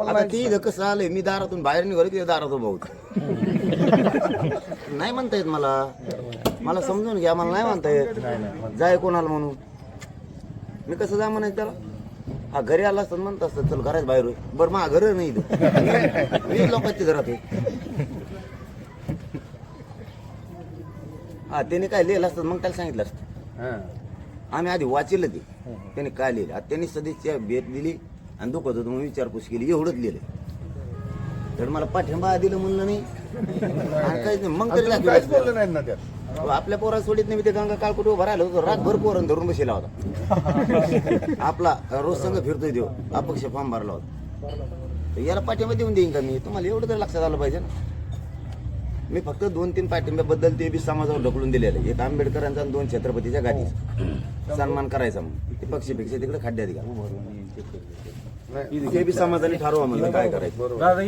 आम्हाला आता ती इथं कसं आलंय मी दारातून बाहेर निघालो की दारात उभा होतो. नाही म्हणता येत मला. मला समजून घ्या मला नाही म्हणता येत. जाय कोणाला म्हणून. मी कसं जा म्हणायचं त्याला? हा घरी आला असतात म्हणत असतात चल घराच बाहेर होय. बरं मा घर नाही इथं. मी लोकांच्या घरात आहे. हा त्याने काय लिहिलं असतं मग त्याला सांगितलं असतं. हां. आम्ही आधी वाचलं ते. त्याने काय लिहिलं? आता त्यांनी सदिच्छा भेट दिली. आणि दुखत होतं मग विचारपूस केली एवढंच लिहिलं तर मला पाठिंबा दिलं म्हणलं नाही. आणि काहीच नाही मग तरी काहीच ना त्यात. आपल्या पोरा सोडीत नाही मी ते गंगा काळकुट उभा राहिलो होतो रातभर पोरण धरून बसला होता. आपला रोज संघ फिरतोय देव अपक्ष फॉर्म भरला होता. तर याला पाठिंबा देऊन देईन का मी? तुम्हाला एवढं तर लक्षात आलं पाहिजे ना. मी फक्त दोन तीन पाठिंब्याबद्दल ते बी समाजावर ढकलून दिलेलं आहे. एक आंबेडकरांचा आणि दोन छत्रपतीच्या गाठीचा सन्मान करायचा मग. ते पक्षीपेक्षा तिकडे खड्ड्यात घ्या. नाही ते बी समाजाने ठरवा म्हणलं काय करायचं? दादा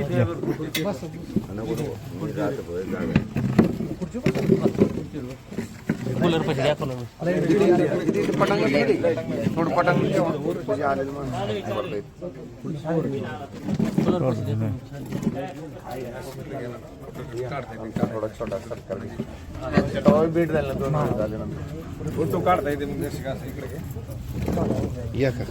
कूलर पैसे द्या कूलर? थोडं ठेवा. छोटा तेव्हा भेट झाली दोन झाल्यानंतर फोटो काढता येते मग दर्शक असं इकडे. घे. या का?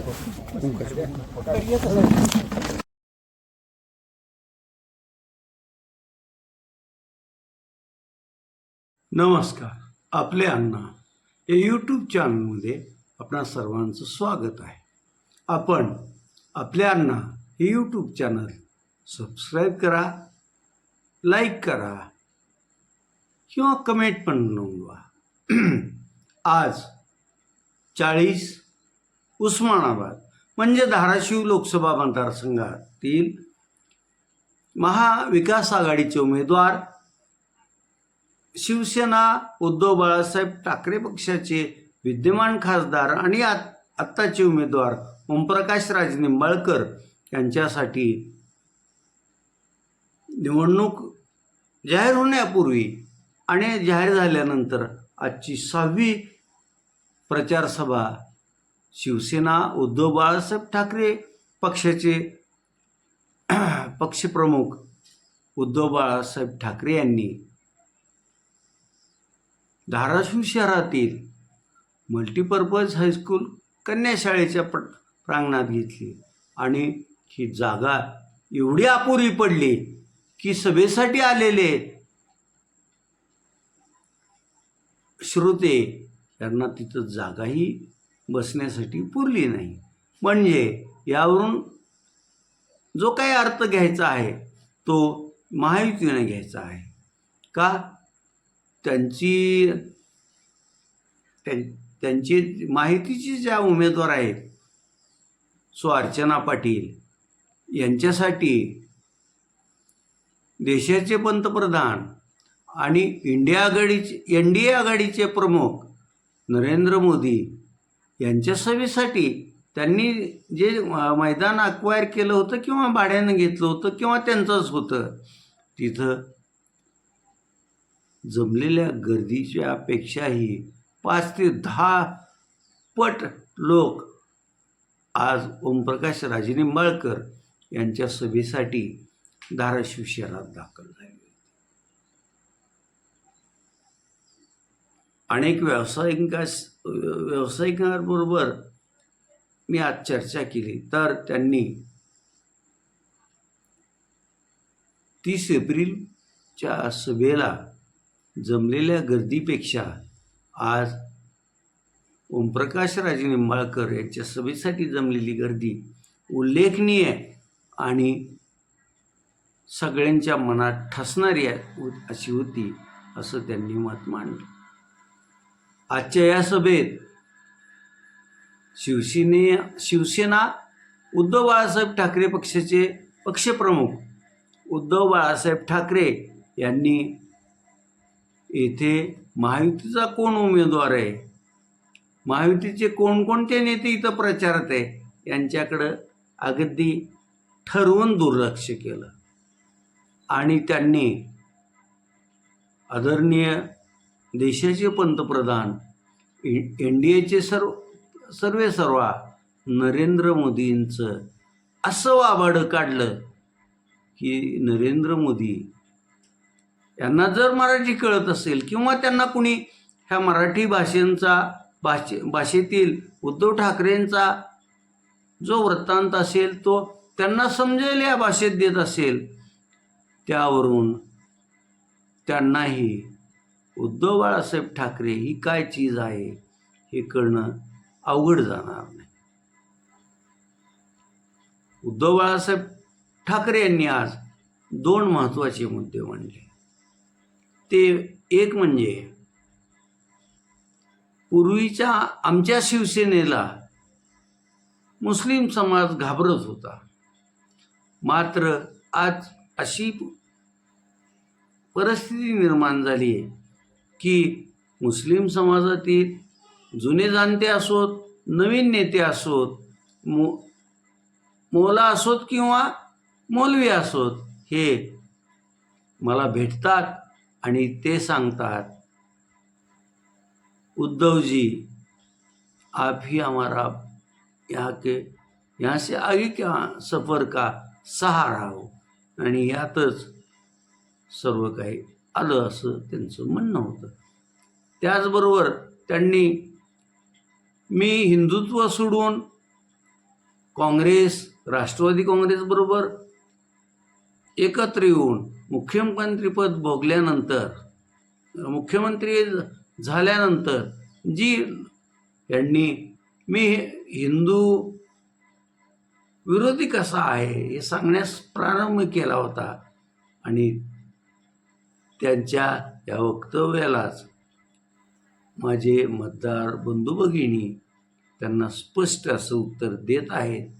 नमस्कार. आपले अण्णा या यूट्यूब चॅनलमध्ये आपणा सर्वांचं स्वागत आहे. आपण आपले अण्णा हे यूट्यूब चॅनल सबस्क्राईब करा लाईक करा किंवा कमेंट पण नोंदवा. आज चाळीस उस्मानाबाद म्हणजे धाराशिव लोकसभा मतदारसंघातील महाविकास आघाडीचे उमेदवार शिवसेना उद्धव बाळासाहेब ठाकरे पक्षाचे विद्यमान खासदार आणि आत आत्ताचे उमेदवार ओमप्रकाश राज निंबाळकर यांच्यासाठी निवडणूक जाहीर होण्यापूर्वी आणि जाहीर झाल्यानंतर आजची सहावी प्रचारसभा शिवसेना उद्धव बाळासाहेब ठाकरे पक्षाचे पक्षप्रमुख उद्धव बाळासाहेब ठाकरे यांनी धाराशिव शहरातील मल्टीपर्पज हायस्कूल कन्या शाळेच्या प्र प्रांगणात घेतली. आणि ही जागा एवढी अपुरी पडली की सभेसाठी आलेले श्रोते यांना तिथं जागाही बसण्यासाठी पुरली नाही. म्हणजे यावरून जो काही अर्थ घ्यायचा आहे तो महायुतीने घ्यायचा आहे. का? त्यांची त्यां- त्यांची माहितीची ज्या उमेदवार आहेत सो अर्चना पाटील यांच्यासाठी देशाचे पंतप्रधान आणि इंडिया आघाडीचे एन डी ए आघाडीचे प्रमुख नरेंद्र मोदी यांच्या सभेसाठी त्यांनी जे मैदान अक्वायर केलं होतं किंवा भाड्यानं घेतलं होतं किंवा त्यांचंच होतं तिथं जमलेल्या गर्दीच्या पेक्षाही पाच ते दहा पट लोक आज ओमप्रकाश राजेनिंबाळकर यांच्या सभेसाठी धाराशिव शहरात दाखल झाले अनेक व्यावसायिका व्यावसायिकांबरोबर मी आज चर्चा केली. तर त्यांनी तीस एप्रिलच्या सभेला जमलेल्या गर्दीपेक्षा आज ओमप्रकाश राजे निंबाळकर यांच्या सभेसाठी जमलेली गर्दी उल्लेखनीय आणि सगळ्यांच्या मनात ठसणारी आहे- अशी होती असं त्यांनी मत मांडलं. आजच्या या सभेत शिवसेने शिवसेना उद्धव बाळासाहेब ठाकरे पक्षाचे पक्षप्रमुख उद्धव बाळासाहेब ठाकरे यांनी येथे महायुतीचा कोण उमेदवार आहे? महायुतीचे कोणकोणते नेते इथं प्रचारात आहे? यांच्याकडं अगदी ठरवून दुर्लक्ष केलं. आणि त्यांनी आदरणीय देशाचे पंतप्रधान एन डी एचे सर्व सर्वे सर्वा नरेंद्र मोदींचं असं वाभाडं काढलं की नरेंद्र मोदी यांना जर मराठी कळत असेल किंवा त्यांना कुणी ह्या मराठी भाषेंचा भाषे भाषेतील उद्धव ठाकरेंचा जो वृत्तांत असेल तो त्यांना समजेल या भाषेत देत असेल त्यावरून त्यांनाही उद्धव बाळासाहेब ठाकरे ही काय चीज आहे हे कळणं अवघड जाणार नाही. उद्धव बाळासाहेब ठाकरे यांनी आज दोन महत्त्वाचे मुद्दे मांडले. ते एक म्हणजे पूर्वीच्या आमच्या शिवसेनेला मुस्लिम समाज घाबरत होता. मात्र आज अशी परिस्थिती निर्माण झाली आहे की मुस्लिम समाजातील जुने जाणते असोत नवीन नेते असोत मो मोला असोत किंवा मौलवी असोत हे मला भेटतात. आणि ते सांगतात उद्धवजी आप ही हमारा यहाँ के यहाँ से आगे क्या सफर का सहारा हो? आणि यातच सर्व काही आलं असं त्यांचं म्हणणं होतं. त्याचबरोबर त्यांनी मी हिंदुत्व सोडून काँग्रेस राष्ट्रवादी काँग्रेसबरोबर एकत्र येऊन मुख्यमंत्रीपद भोगल्यानंतर मुख्यमंत्री झाल्यानंतर जी यांनी मी हिंदू विरोधी कसा आहे हे सांगण्यास प्रारंभ केला होता. आणि त्यांच्या या वक्तव्यालाच माझे मतदार बंधू भगिनी त्यांना स्पष्ट असं उत्तर देत आहेत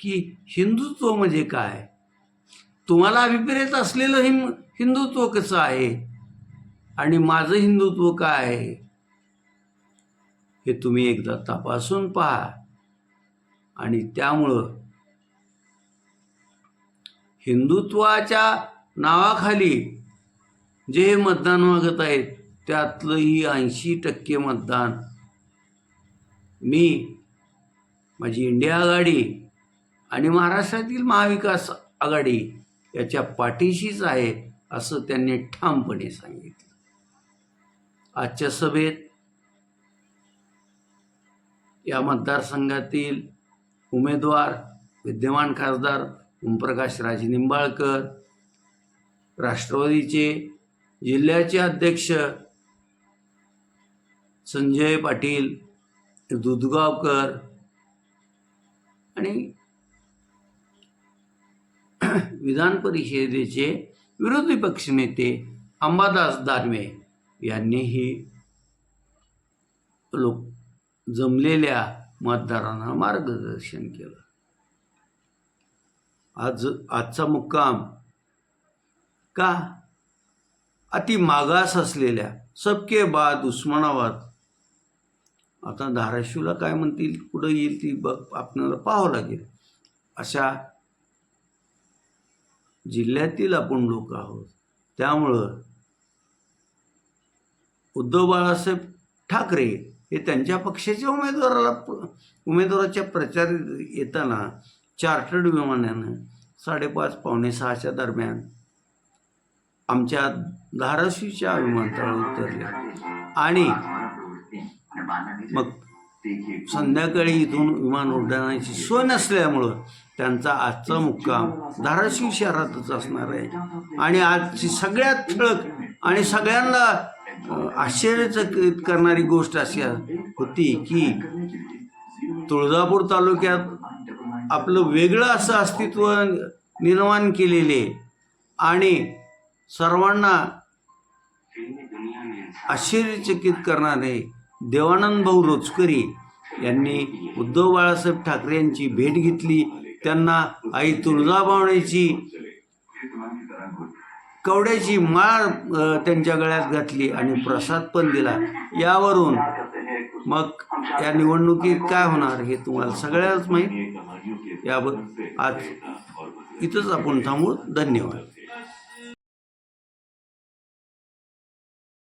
की हिंदुत्व म्हणजे काय? तुम्हाला अभिप्रेत असलेलं हिं हिंदुत्व कसं आहे? आणि माझं हिंदुत्व काय आहे? हे तुम्ही एकदा तपासून पहा. आणि त्यामुळं हिंदुत्वाच्या नावाखाली जे हे मतदान मागत आहेत त्यातलंही ऐंशी टक्के मतदान मी माझी इंडिया आघाडी आणि महाराष्ट्रातील महाविकास आघाडी याच्या पाठीशीच आहे असं त्यांनी ठामपणे सांगितलं. आजच्या सभेत या मतदारसंघातील उमेदवार विद्यमान खासदार ओमप्रकाश राजनिंबाळकर राष्ट्रवादीचे जिल्ह्याचे अध्यक्ष संजय पाटील दुधगावकर आणि विधान परिषदेचे विरोधी पक्षनेते अंबादास दानवे यांनीही लोक जमलेल्या मतदारांना मार्गदर्शन केलं. आज आजचा मुक्काम का? अति मागास असलेल्या सबके बाद उस्मानाबाद. आता धाराशिवला काय म्हणतील कुठं येईल ती ब आपल्याला पाहावं लागेल. अशा जिल्ह्यातील आपण लोक आहोत. त्यामुळं उद्धव बाळासाहेब ठाकरे हे त्यांच्या पक्षाच्या उमेदवाराला उमेदवाराच्या प्रचार येताना चार्टर्ड विमानानं साडेपाच पावणे सहाच्या दरम्यान आमच्या धाराशिवच्या विमानतळावर उतरले. आणि मग संध्याकाळी इथून विमान उड्डाणाची सोय नसल्यामुळं त्यांचा आजचा मुक्काम धाराशिव शहरातच असणार आहे. आणि आजची सगळ्यात ठळक आणि सगळ्यांना आश्चर्यचकित करणारी गोष्ट अशी होती की तुळजापूर तालुक्यात आपलं वेगळं असं अस्तित्व निर्माण केलेले आणि सर्वांना आश्चर्यचकित करणारे देवानंद भाऊ रोचकरी यांनी उद्धव बाळासाहेब ठाकरे यांची भेट घेतली. त्यांना आई तुळजाभवानीची कवड्याची माळ त्यांच्या गळ्यात घातली आणि प्रसाद पण दिला. यावरून मग या निवडणुकीत काय होणार हे तुम्हाला सगळ्याच माहीत. याबद्दल आज इथंच आपण थांबू. धन्यवाद.